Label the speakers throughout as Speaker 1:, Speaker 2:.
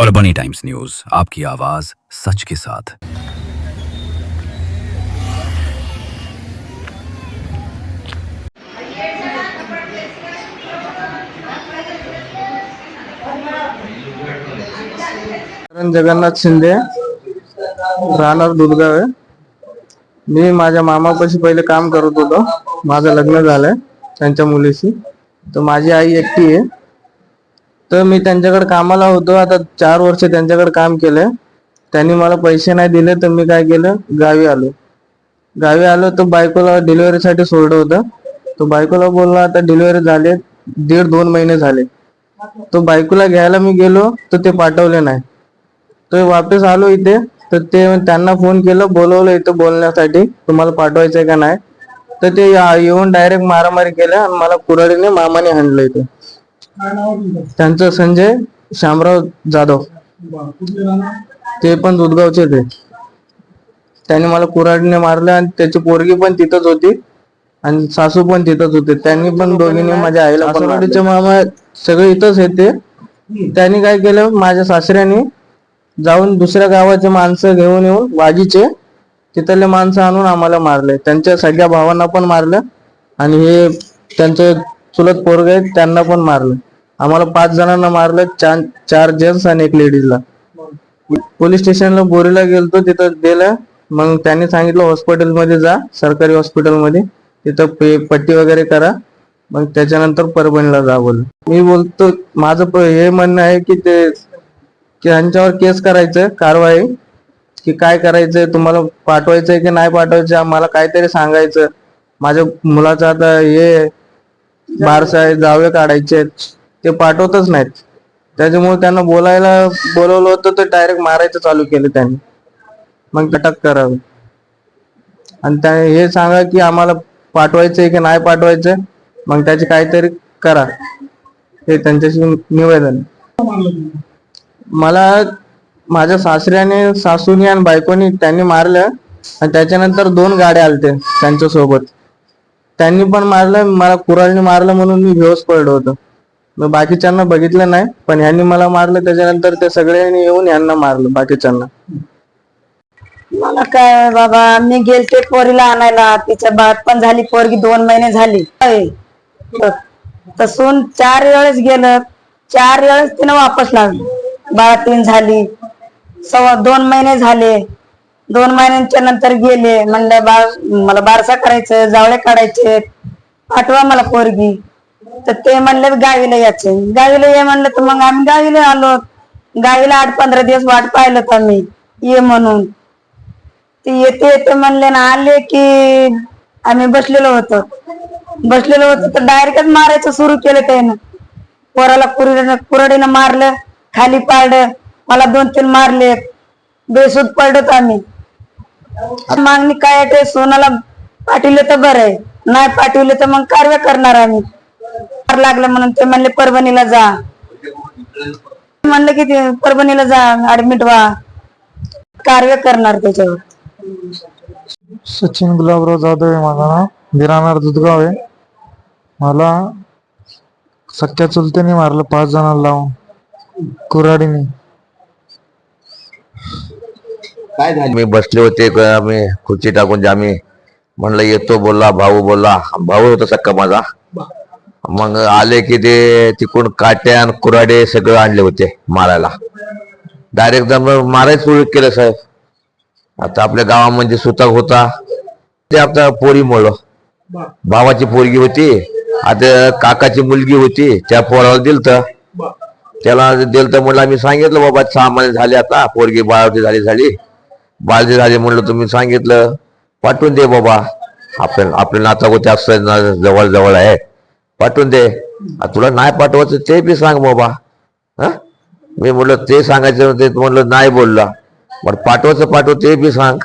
Speaker 1: और बनी times news, आपकी आवाज़ सच के साथ।
Speaker 2: जगन्नाथ शिंदे, राहणार दुधगाव आहे. मी माझ्या मामापाशी पहिले काम करत होतो. माझं लग्न झालंय त्यांच्या मुलीशी. तर माझी आई एकटी आहे. तर मी त्यांच्याकडे कामाला होतो. आता चार वर्ष त्यांच्याकडे काम केलं. त्यांनी मला पैसे नाही दिले तर मी काय केलं? गावी आलो. गावी आलो तर बायकोला डिलिव्हरीसाठी सोडलं होतं. तो बायकोला बोलला आता डिलिव्हरी झाले दीड दोन महिने झाले. तो बायकोला घ्यायला मी गेलो तर ते पाठवले नाही. तर वापस आलो इथे तर ते त्यांना फोन केलं बोलवलं इथं बोलण्यासाठी तुम्हाला पाठवायचंय का नाही? तर ते या- येऊन डायरेक्ट मारामारी केल्या आणि मला कुराडीने मामाने हाणलं इथे. त्यांचं संजय शामराव जाधव. ते पण दुधगावचे ते. त्यांनी मला कुऱ्हाडीने मारलं आणि त्याची पोरगी पण तिथंच होती आणि सासू पण तिथंच होते. त्यांनी पण दोघींनी माझ्या आईला कुऱ्हाडीचे मामा सगळे इथंच येते त्यांनी काय केलं? माझ्या सासऱ्याने जाऊन दुसऱ्या गावाचे माणसं घेऊन येऊन वाजीचे तिथले माणसं आणून आम्हाला मारले. त्यांच्या सगळ्या भावांना पण मारलं आणि हे त्यांचे चुलत पोरग आहेत त्यांना पण मारलं. आम्हाला पाच जणांना मारलं चार चार जेंट्स आणि एक लेडीजला. पोलीस स्टेशनला बोरीला गेलतो तिथं दिलं मग त्यांनी सांगितलं हॉस्पिटलमध्ये जा सरकारी हॉस्पिटलमध्ये. तिथं पे पट्टी वगैरे करा. मग त्याच्यानंतर परभणीला जा बोल मी बोलतो माझं हे म्हणणं आहे की ते ह्यांच्यावर केस करायचं कारवाई. की काय करायचंय तुम्हाला पाठवायचंय की नाही पाठवायचं मला काहीतरी सांगायचं. माझ्या मुलाचं आता हे बारसा आहे जावे काढायचे ते पाठवतच नाहीत. त्याच्यामुळे त्यांना बोलायला बोलवलं होतं तर डायरेक्ट मारायचं चालू केलं त्यांनी. मग अटक करावी. आणि त्या हे सांगा की आम्हाला पाठवायचंय की नाही पाठवायचं मग त्याची काहीतरी करा. हे त्यांच्याशी निवेदन. मला माझ्या सासऱ्याने सासूने आणि बायकोनी त्यांनी मारलं आणि त्याच्यानंतर दोन गाड्या आलते त्यांच्यासोबत त्यांनी पण मारलं मला कुराळने मारलं म्हणून मी बेहोश पडलो होतो. मग बाकीच्यांना बघितलं नाही पण ह्यांनी मला मारलं त्याच्यानंतर ते सगळ्यांनी येऊन यांना मारलं बाकीच्यांना.
Speaker 3: मला काय बाबा मी गेलते पोरीला आणायला. तिच्या बात पण झाली पोरगी दोन महिने झाली. तसून तर- चार वेळेस गेलं चार वेळेस तिनं वापस लागली बाळा तीन झाली सव्वा दोन महिने झाले. दोन महिन्यांच्या नंतर गेले म्हणलं बाळ मला बारसा करायचं जावळे काढायचे पाठवा मला पोरगी. तर ते म्हणले गावीला यायचे. गावीला ये म्हणलं तर मग आम्ही गावीला आलो. गावीला आठ पंधरा दिवस वाट पाहिलं तर आम्ही ये म्हणून. ते येते येते म्हणले ना आले की आम्ही बसलेलो होतो. बसलेलो होतो तर डायरेक्टच मारायचं सुरू केलं त्यानं. पोराला कुरडीनं कुरडीनं मारलं खाली पाडलं. मला दोन तीन मारले. बेसूद पडत आम्ही. मागणी काय आहे ते सोनाला पाठवले तर बरं आहे. नाही पाठवले तर मग कारवाई करणार आम्ही. लागलं म्हणून ते म्हणले परभणीला जा. म्हणलं की ते परभणीला जा ऍडमिट व्हा. कारवाई करणार त्याच्यावर.
Speaker 4: सचिन गुलाबराव जाधव आहे माझं नाव. बिराणार दुधगाव आहे. मला सख्या चुलत्याने मारलं पाच जणांना लावून. कुऱ्हाडीने.
Speaker 5: काय झालं? मी बसले होते क- आम्ही खुर्ची टाकून आम्ही म्हणलं येतो बोलला भाऊ बोलला. भाऊ होता सक्का माझा. मग आले की ते तिकडून काट्या आणि कुराडे सगळं आणले होते मारायला. डायरेक्ट मारायच सुरू केलं साहेब. आता आपल्या गावामध्ये सुताक होता. ते आता पोरी मुळे भावाची पोरगी होती. आता काकाची मुलगी होती. त्या पोराला दिलत. त्याला दिलं तर म्हणलं आम्ही सांगितलं बाबा सहा महिने झाले आता. पोरगी बाळावती झाली झाली. बाळजी झाली म्हणलं तुम्ही सांगितलं. पाठवून दे बाबा. आपल्या आपल्या नाता होते असं जवळ जवळ आहे पाठवून दे. तुला नाही पाठवायचं ते बी सांग बाबा. हा? मी म्हणलं ते सांगायचं ते म्हणलं नाही बोलला. पण पाठवायचं पाठव ते बी सांग.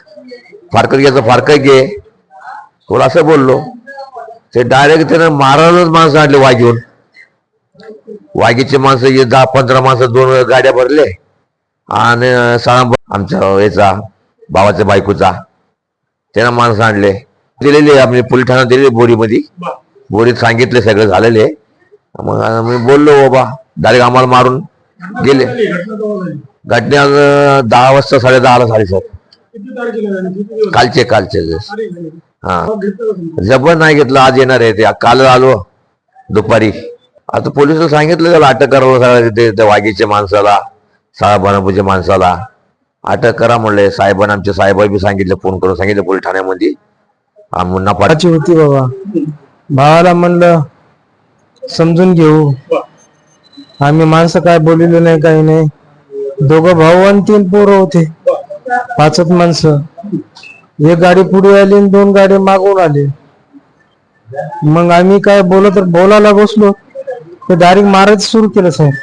Speaker 5: फारकत घ्यायचं फारकत घे. तुला असं बोललो? ते डायरेक्ट त्यानं मारायलाच माणसं आणले वाघीहून. वाघीचे माणसं दहा पंधरा माणसं दोन गाड्या भरले. आणि साळा आमच्या याचा भावाच्या बायकोचा. त्यानं माणसं आणले. दिलेले आम्ही पोलीस ठाण्यात बोरीमध्ये. बोरीत सांगितले सगळं झालेले. मग मी बोललो बाबा डायरेक्ट आम्हाला मारून गेले. घटना दहा वाजता साडे दहाला साडे सर कालचे कालचे हा. जबर नाही घेतलं आज येणार आहे ते. काल आलो दुपारी. आता पोलिसांना सांगितलं त्याला अटक करावं सगळं तिथे वाघीच्या माणसाला साहेबानापूरच्या माणसाला. अटक करा म्हणले. साहेबांना आमचे साहेब बी सांगितले फोन करून सांगितलं पोलीस ठाण्यामध्ये.
Speaker 6: होती बाबा. भावाला म्हणलं समजून घेऊ. आम्ही माणसं काय बोललेलो नाही काही नाही. दोघं भाऊ आणि तीन पोरं होते. पाचच माणसं. एक गाडी पुढे आली आणि दोन गाडी मागून आले. मग आम्ही काय बोलत बोलायला बसलो. ते डायरेक्ट मारायचं सुरू केलं साहेब.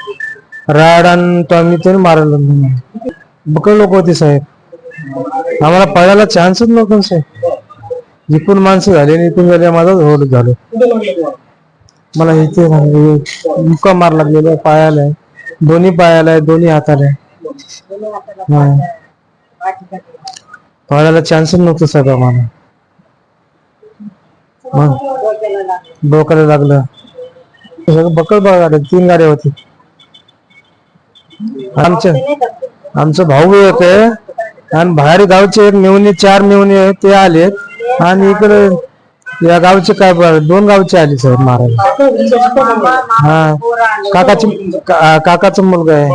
Speaker 6: राड आणि तो आम्ही ते मारायला लागलो. बकळ लोक होते साहेब. आम्हाला पळायला चान्सच नव्हता साहेब. इकून माणसं झाले आणि इकून झाले माझा होड झालो मला इथे मुक्का मार लागलेला पायाला आहे. दोन्ही पायाला आहे दोन्ही हाताला आहे. हा. पळायला चान्सच नव्हतं सगळं मला मग डोक्याला लागलं सगळं बकळ बघा तीन गाड्या होती आमच्या आमचं भाऊ होते आणि बाहेर गावचे एक मेवणी चार मेवणी आहेत ते आलेत आणि इकडे या गावचे काय ब- दोन गावचे आले साहेब महाराज. हा. काकाची का- काकाचा मुलगा आहे.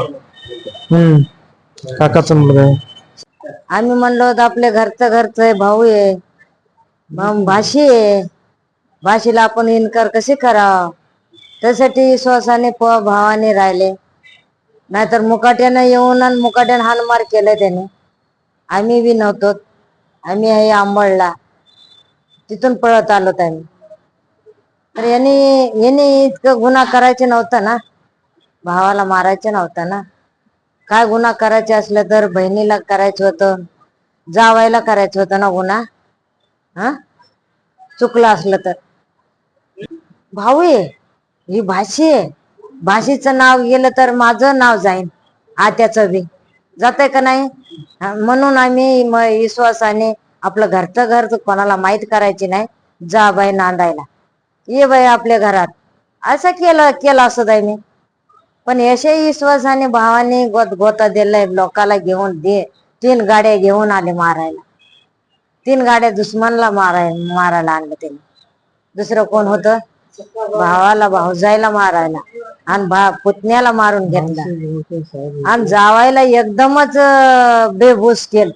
Speaker 6: हम्म. काकाचा मुलगा आहे.
Speaker 7: आम्ही म्हणलो होतं आपल्या घरचं घरचं आहे भाऊ आहे. मग भाषी आहे. भाषेला आपण इन्कार कसे करावं? त्यासाठी विश्वासाने प भावाने राहिले. नाहीतर मुकाट्यानं येऊन आणि मुकाट्यानं हानमार केलं त्याने. आम्ही बी नव्हतो. आम्ही आहे आंबळला. तिथून पळत आलो आम्ही तर यांनी यांनी इतकं गुन्हा करायचे नव्हतं ना. भावाला मारायचं नव्हतं ना. काय गुन्हा करायचे असलं तर बहिणीला करायचं होतं जावायला करायचं होतं ना गुन्हा. हा? चुकलं असलं तर. भाऊ आहे ही भाषी आहे. भाषेचं नाव गेलं तर माझं नाव जाईन आत्याचं बी. जात का नाही? म्हणून आम्ही म- विश्वासाने आपलं घरचं घर तर कोणाला माहीत करायची नाही. जा बाई नांदायला. ये बाई आपल्या घरात. असं केलं केलं असं आहे मी. पण यशही विश्वासाने भावाने गोत गोता दिलाय लोकाला घेऊन दे. तीन गाड्या घेऊन आले मारायला. तीन गाड्या दुश्मनला माराय मारायला आणलं त्यांनी. दुसरं कोण होतं? भावाला भाऊजायला मारायला. आणि भा पुतण्याला मारून घेतला. आणि जावायला एकदमच बेभूस केलं